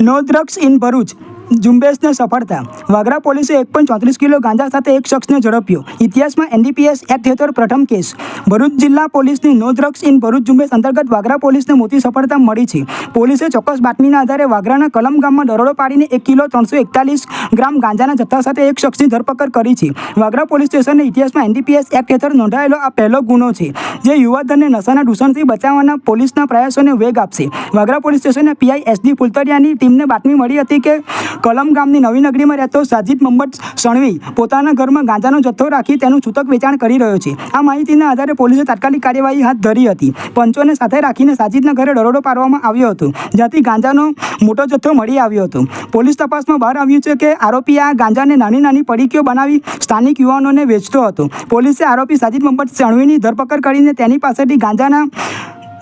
No drugs in Bharuch. ઝુંબેશને સફળતા. વાગરા પોલીસે એક પોઈન્ટ ચોત્રીસ કિલો ગાંજા સાથે એક શખ્સને ઝડપ્યો. ઇતિહાસમાં એનડીપીએસ એક્ટ હેઠળ પ્રથમ કેસ. ભરૂચ જિલ્લા પોલીસની નો ડ્રગ્સ ઇન ભરૂચ ઝુંબેશ અંતર્ગત વાગરા પોલીસને મોટી સફળતા મળી છે. પોલીસે ચોક્કસ બાતમીના આધારે વાગરાના કલમ ગામમાં દરોડો પાડીને એક કિલો ત્રણસો એકતાલીસ ગ્રામ ગાંજાના જથ્થા સાથે એક શખ્સની ધરપકડ કરી છે. વાગરા પોલીસ સ્ટેશનને ઇતિહાસમાં એનડીપીએસ એક્ટ હેઠળ નોંધાયેલો આ પહેલો ગુનો છે, જે યુવાધનને નશાના દૂષણથી બચાવવાના પોલીસના પ્રયાસોને વેગ આપશે. વાગરા પોલીસ સ્ટેશનના પીઆઈ એસડી ફુલતરિયાની ટીમને બાતમી મળી હતી કે કલમ ગામની નવી નગરીમાં રહેતો સાજિદ મોહમ્મદ સણવી પોતાના ઘરમાં ગાંજાનો જથ્થો રાખી તેનું છૂટક વેચાણ કરી રહ્યો છે. આ માહિતીના આધારે પોલીસે તાત્કાલિક કાર્યવાહી હાથ ધરી હતી. પંચોને સાથે રાખીને સાજિદના ઘરે દરોડો પાડવામાં આવ્યો હતો, જ્યાંથી ગાંજાનો મોટો જથ્થો મળી આવ્યો હતો. પોલીસ તપાસમાં બહાર આવ્યું છે કે આરોપી આ ગાંજાને નાની નાની પડીકીઓ બનાવી સ્થાનિક યુવાનોને વેચતો હતો. પોલીસે આરોપી સાજિદ મોહમ્મદ સણવીની ધરપકડ કરીને તેની પાસેથી ગાંજાના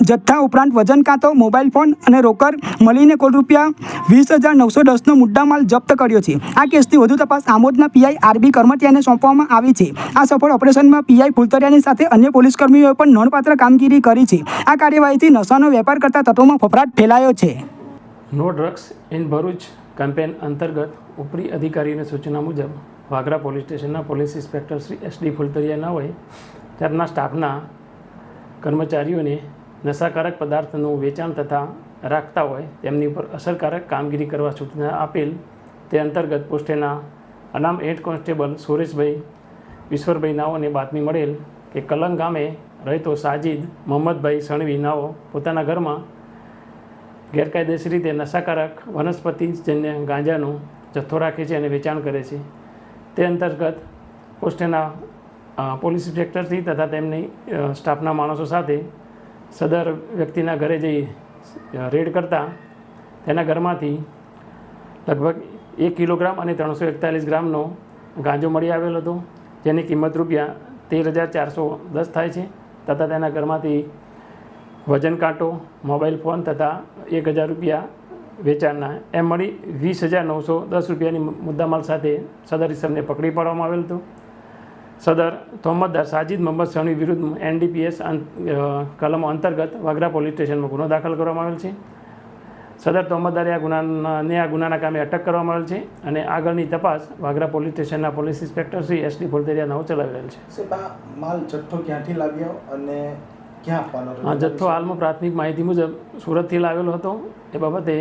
જથ્થા ઉપરાંત વજન કાંતો મોબાઈલ ફોન અને રોકડ મળીને કુલ રૂપિયા વીસ હજાર નવસો દસનો મુદ્દામાલ જપ્ત કર્યો છે. આ કેસની વધુ તપાસ આમોદના પીઆઈ આરબી કરમટિયાને સોંપવામાં આવી છે. આ સફળ ઓપરેશનમાં પીઆઈ ફુલતરિયાની સાથે અન્ય પોલીસ કર્મીઓએ પણ નોંધપાત્ર કામગીરી કરી છે. આ કાર્યવાહીથી નશાનો વેપાર કરતા તત્વોમાં ફફડાટ ફેલાયો છે. No drugs in Bharuch campaign અંતર્ગત ઉપરી અધિકારીની સૂચના મુજબ વાગરા પોલીસ સ્ટેશનના police inspector Shri S D ફુલતરિયાના હોય ત્યારના સ્ટાફના કર્મચારીઓને નશાકારક પદાર્થનું વેચાણ તથા રાખતા હોય તેમની ઉપર અસરકારક કામગીરી કરવા સૂચના આપેલ તે અંતર્ગત પોસ્ટેના અનામ હેડ કોન્સ્ટેબલ સુરેશભાઈ ઈશ્વરભાઈ નાઓને બાતમી મળેલ કે કલંગ ગામે રહેતો સાજિદ મોહમ્મદભાઈ સણવી નાઓ પોતાના ઘરમાં ગેરકાયદેસર રીતે નશાકારક વનસ્પતિજન્ય ગાંજાનો જથ્થો રાખે છે અને વેચાણ કરે છે. તે અંતર્ગત પોસ્ટેના પોલીસ ઇન્સ્પેક્ટરથી તથા તેમની સ્ટાફના માણસો સાથે સદર વ્યક્તિના ઘરે જઈ રેડ કરતા તેના ઘરમાંથી લગભગ એક કિલોગ્રામ અને ત્રણસો એકતાલીસ ગ્રામનો ગાંજો મળી આવેલો હતો, જેની કિંમત રૂપિયા તેર હજાર ચારસો દસ થાય છે, તથા તેના ઘરમાંથી વજન કાંટો, મોબાઈલ ફોન તથા એક હજાર રૂપિયા વેચાણના, એમ મળી વીસ હજાર નવસો દસ રૂપિયાની મુદ્દામાલ સાથે સદર ઇસમને પકડી પાડવામાં આવેલ હતું. સદર તોહમતદાર સાજિદ મોહમ્મદ સણી વિરુદ્ધ એનડીપીએસ કલમો અંતર્ગત વાગરા પોલીસ સ્ટેશનમાં ગુનો દાખલ કરવામાં આવેલ છે. સદર તોહમતદારે આ ગુનાને આ ગુનાના કામે અટક કરવામાં આવેલ છે અને આગળની તપાસ વાગરા પોલીસ સ્ટેશનના police inspector Shri S D Phultariya નાઓ ચલાવી રહેલ છે. માલ જથ્થો ક્યાંથી લાવ્યો અને ક્યાં જથ્થો હાલમાં પ્રાથમિક માહિતી મુજબ સુરતથી લાવેલો હતો. એ બાબતે